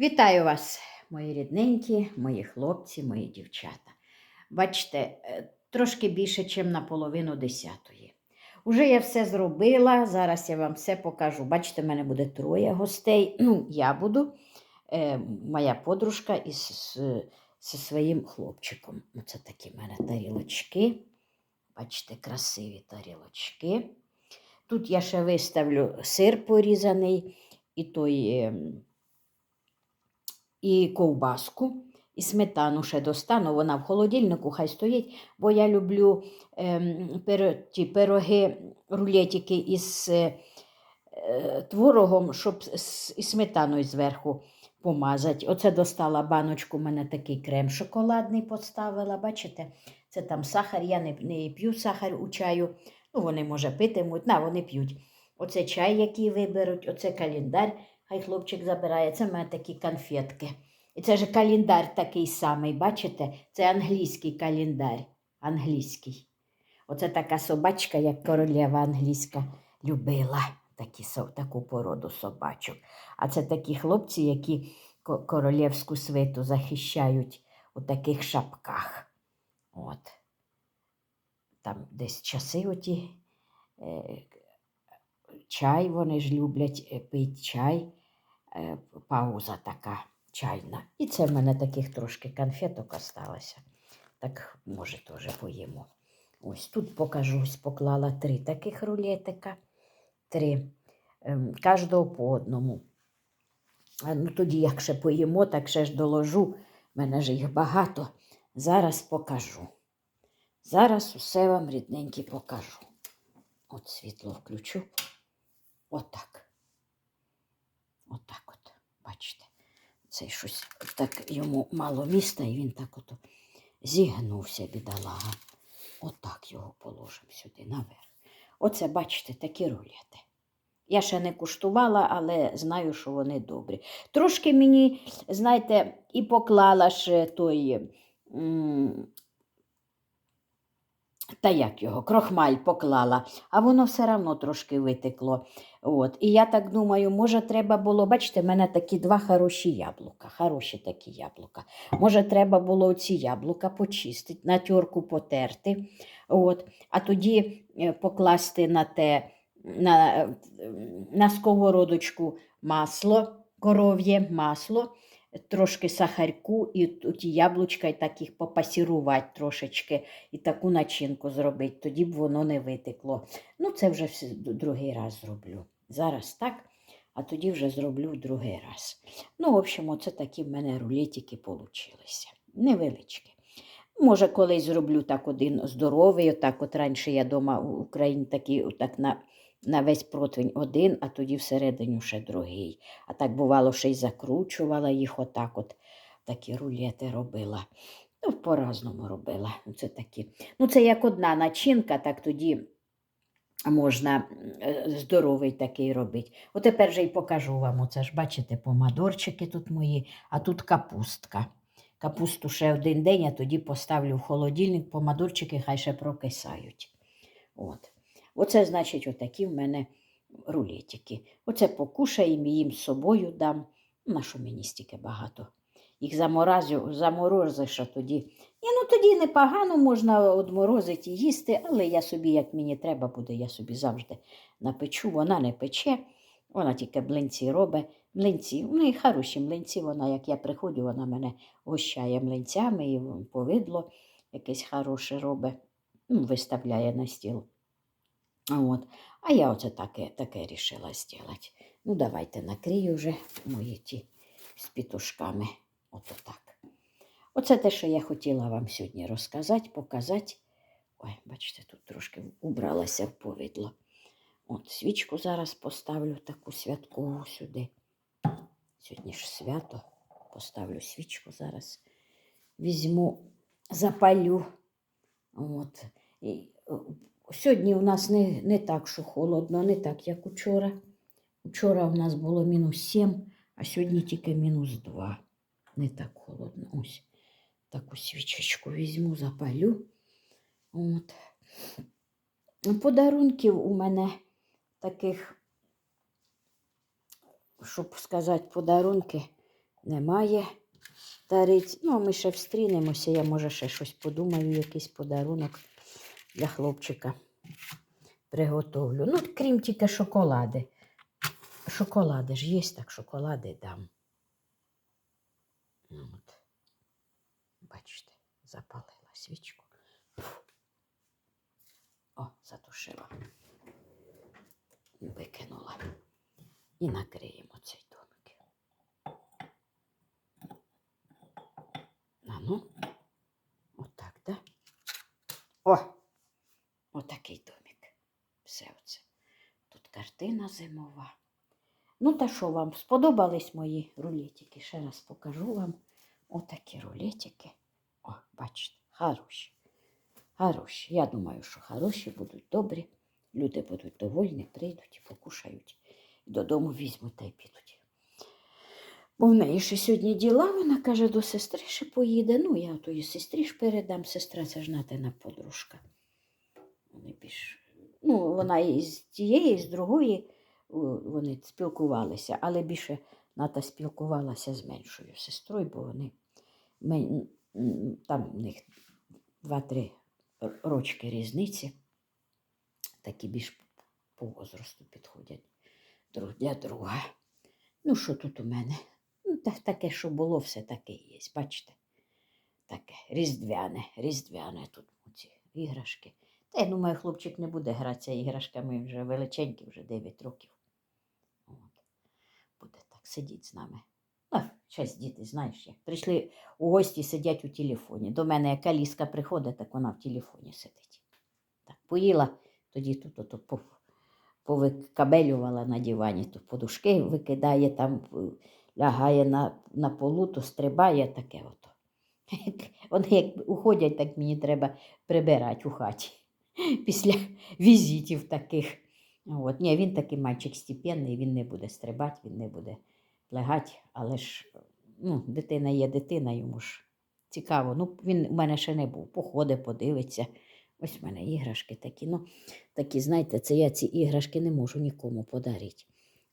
Вітаю вас, мої рідненькі, мої хлопці, мої дівчата. Бачите, е, трошки більше, ніж на половину десятої. Уже я все зробила, зараз я вам все покажу. Бачите, в мене буде троє гостей. Ну, я буду, е, моя подружка із зі своїм хлопчиком. Оце такі в мене тарілочки. Бачите, красиві тарілочки. Тут я ще виставлю сир порізаний і той. І ковбаску, і сметану ще достану, вона в холодильнику хай стоїть, бо я люблю перо, ті пироги, рулетики із е, е, творогом, щоб і сметаною зверху помазати. Оце достала баночку, у мене такий крем шоколадний поставила, бачите? Це там сахар, я не, не п'ю сахар у чаю. Ну, вони, може, питимуть, на, вони п'ють. Оце чай, який виберуть, оце календар. Хай хлопчик забирає. Це в мене такі конфетки. І це ж календар такий самий, бачите? Це англійський календар. Англійський. Оце така собачка, як королева англійська, любила такі, таку породу собачок. А це такі хлопці, які королівську свиту захищають у таких шапках. От. Там десь часи оті. Е, чай вони ж люблять е, пить чай пауза така чайна. І це в мене таких трошки конфеток осталося. Так, може, теж поїмо. Ось тут покажу, поклала три таких рулетика. Три. Ем, кожного по одному. Ну, тоді, як ще поїмо, так ще ж доложу. В мене ж їх багато. Зараз покажу. Зараз усе вам рідненькі покажу. От світло включу. Отак от, бачите. Це щось так йому мало міста, і він так от зігнувся, бідолага. Отак його положимо сюди наверх. Оце, бачите, такі рулети. Я ще не куштувала, але знаю, що вони добрі. Трошки мені, знаєте, і поклала ще той. Та як його, крохмаль поклала, а воно все одно трошки витекло. От. І я так думаю, може, треба було, бачите, в мене такі два хороші яблука, хороші такі яблука. Може, треба було ці яблука почистити, на тюрку потерти, от. а тоді е, покласти на те, на, е, на сковородочку масло, коров'є масло, трошки сахарку і ті яблучка, і так їх попасірувати трошечки, і таку начинку зробити, тоді б воно не витекло. Ну, це вже другий раз зроблю. Зараз так, а тоді вже зроблю другий раз. Ну, в общем, оце такі в мене рулетики получилися. Невеличкі. Може, колись зроблю так один здоровий, отак от раніше я вдома в Україні такий, отак на, на весь противень один, а тоді всередині ще другий. А так бувало, ще й закручувала їх отак от, такі рулети робила. Ну, по-разному робила. Це такі. Ну, це як одна начинка, так тоді можна е, здоровий такий робити. От тепер же й покажу вам. Оце ж бачите, помадорчики тут мої, а тут капустка. Капусту ще один день, а тоді поставлю в холодильник, помадорчики хай ще прокисають. От. Оце, значить, отакі в мене рулетики. Оце покушаємо, їм з собою дам. На що мені стільки багато? Їх заморозю, заморозиш, а тоді. Ні, ну тоді непогано можна одморозити і їсти, але я собі, як мені треба буде, я собі завжди напечу. Вона не пече, вона тільки блинці робить. Млинці, ну і хороші млинці, вона, як я приходжу, вона мене гощає млинцями і повидло якесь хороше робить, ну, виставляє на стіл. От. А я оце таке, таке рішила зробити. Ну, давайте накрию вже мої ті з пітушками. Ото так. Оце те, що я хотіла вам сьогодні розказати, показати. Ой, бачите, тут трошки убралася в повидло. От свічку зараз поставлю таку святкову сюди. Сьогодні ж свято. Поставлю свічку зараз. Візьму, запалю. От. І, о, сьогодні у нас не, не так, що холодно, не так, як учора. Учора у нас було мінус 7, а сьогодні тільки мінус 2. Не так холодно. Ось таку свічечку візьму, запалю. От. Подарунків у мене таких, щоб сказати, подарунки немає. Тариць. Ну, ми ще встрінемося, я може ще щось подумаю, якийсь подарунок для хлопчика приготовлю. Ну, крім тільки шоколади. Шоколади ж є, так шоколади дам. Ну, От. Бачите, запалила свічку. О, затушила. Викинула. І накриємо цей домик. А ну, отак, да? О! Отакий домик. Все оце. Тут картина зимова. Ну, та що вам сподобались мої рулетики? Ще раз покажу вам. Отакі рулетики. О, бачите, хороші. Хороші. Я думаю, що хороші будуть добрі. Люди будуть довольні, прийдуть, покушають. І додому візьмуть та й підуть. Бо в неї ще сьогодні діла, вона каже, до сестри ще поїде. Ну, я тої сестрі ж передам. Сестра це ж натина подружка. Вони. Ну, вона і з тієї, і з другої вони спілкувалися, але більше Ната спілкувалася з меншою сестрою, бо вони там в них два-три рочки різниці, такі більш по возрасту підходять друг для друга. Ну, що тут у мене? Ну, та, таке, що було, все таке є. Бачите? Таке різдвяне, різдвяне тут ці іграшки. Та я думаю, хлопчик не буде гратися іграшками вже величенький, вже 9 років. От. Буде так сидіти з нами. Ну, щось діти, знаєш, як прийшли у гості, сидять у телефоні. До мене яка ліска приходить, так вона в телефоні сидить. Так, поїла, тоді тут ото пов- повикабелювала на дивані, то подушки викидає, там е, лягає на, на полу, то стрибає таке ото. Вони як уходять, так мені треба прибирати у хаті після візитів таких. От. Ні, він такий мальчик степенний, він не буде стрибати, він не буде лягати, але ж ну, дитина є дитина, йому ж цікаво. Ну, він у мене ще не був. Походить, подивиться. Ось в мене іграшки такі. Ну, такі, знаєте, це я ці іграшки не можу нікому подарити.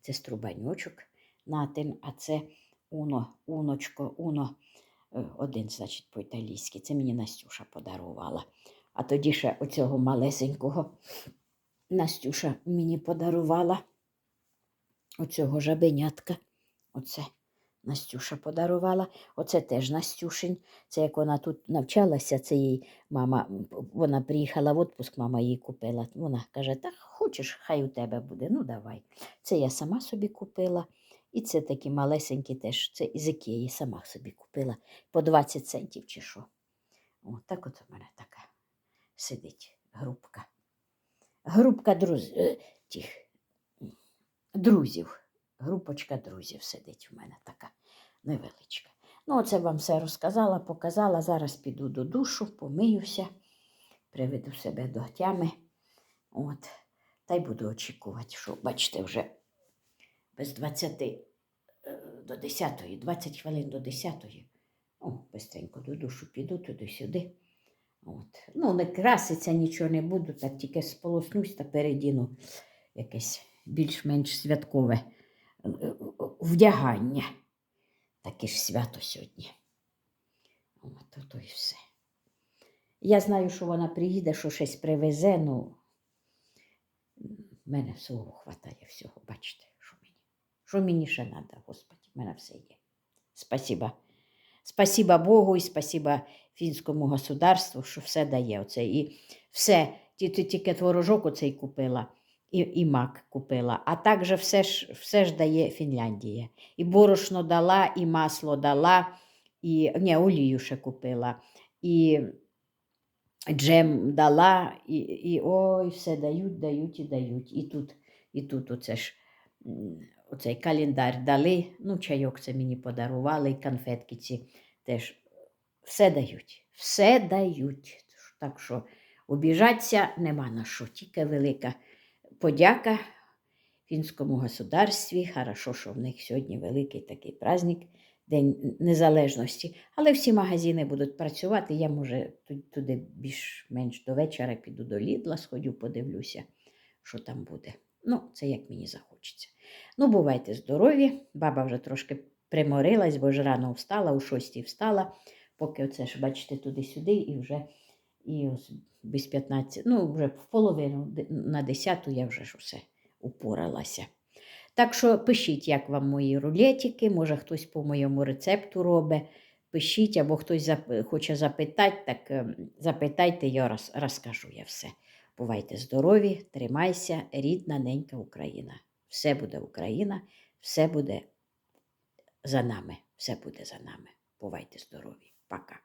Це струбаньочок натин, а це уно, уночко, уно, е, один, значить, по-італійськи. Це мені Настюша подарувала. А тоді ще оцього малесенького Настюша мені подарувала. Оцього жабенятка. Оце Настюша подарувала. Оце теж Настюшин. Це як вона тут навчалася, це їй мама, вона приїхала в відпуск, мама їй купила. Вона каже: так хочеш, хай у тебе буде. Ну давай. Це я сама собі купила. І це такі малесенькі теж, це із Ікеї сама собі купила по 20 центів чи що. О, так от у мене така сидить групка. Групка друз... е, тих, друзів. Групочка друзів сидить у мене така невеличка. Ну, оце вам все розказала, показала. Зараз піду до душу, помиюся, приведу себе до тями. От. Та й буду очікувати, що, бачите, вже без 20 е, до 10, 20 хвилин до 10. О, бистренько до душу піду туди-сюди. От. Ну, не краситься, нічого не буду, так тільки сполоснусь та передіну якесь більш-менш святкове е, е, вдягання. Таке ж свято сьогодні. От, то, то і все. Я знаю, що вона приїде, що щось привезе, ну в мене всього хватає всього, бачите, що мені. Що мені ще треба, Господи, в мене все є. Спасіба. Спасіба Богу і спасіба фінському государству, що все дає. Оце. І все, ті- ті- тільки творожок оцей купила, і, і мак купила. А також все ж, все ж дає Фінляндія. І борошно дала, і масло дала, і ні, олію ще купила. І джем дала, і, і ой, все дають, дають і дають. І тут, і тут оце ж оцей календар дали. Ну, чайок це мені подарували, і конфетки ці теж все дають. Все дають. Так що обіжатися нема на що. Тільки велика подяка фінському государстві. Хорошо, що в них сьогодні великий такий праздник, День Незалежності. Але всі магазини будуть працювати. Я, може, туди більш-менш до вечора піду до Лідла, сходю, подивлюся, що там буде. Ну, це як мені захочеться. Ну, бувайте здорові. Баба вже трошки приморилась, бо ж рано встала, у шостій встала, поки оце ж, бачите, туди-сюди і вже і ось без 15, ну, вже в половину на 10 я вже ж усе упоралася. Так що пишіть, як вам мої рулетики, може хтось по моєму рецепту робить. Пишіть, або хтось хоче запитати, так ем, запитайте, я розкажу я все. Бувайте здорові, тримайся, рідна ненька Україна. Все буде Україна, все буде за нами. Все буде за нами. Бувайте здорові. Пока.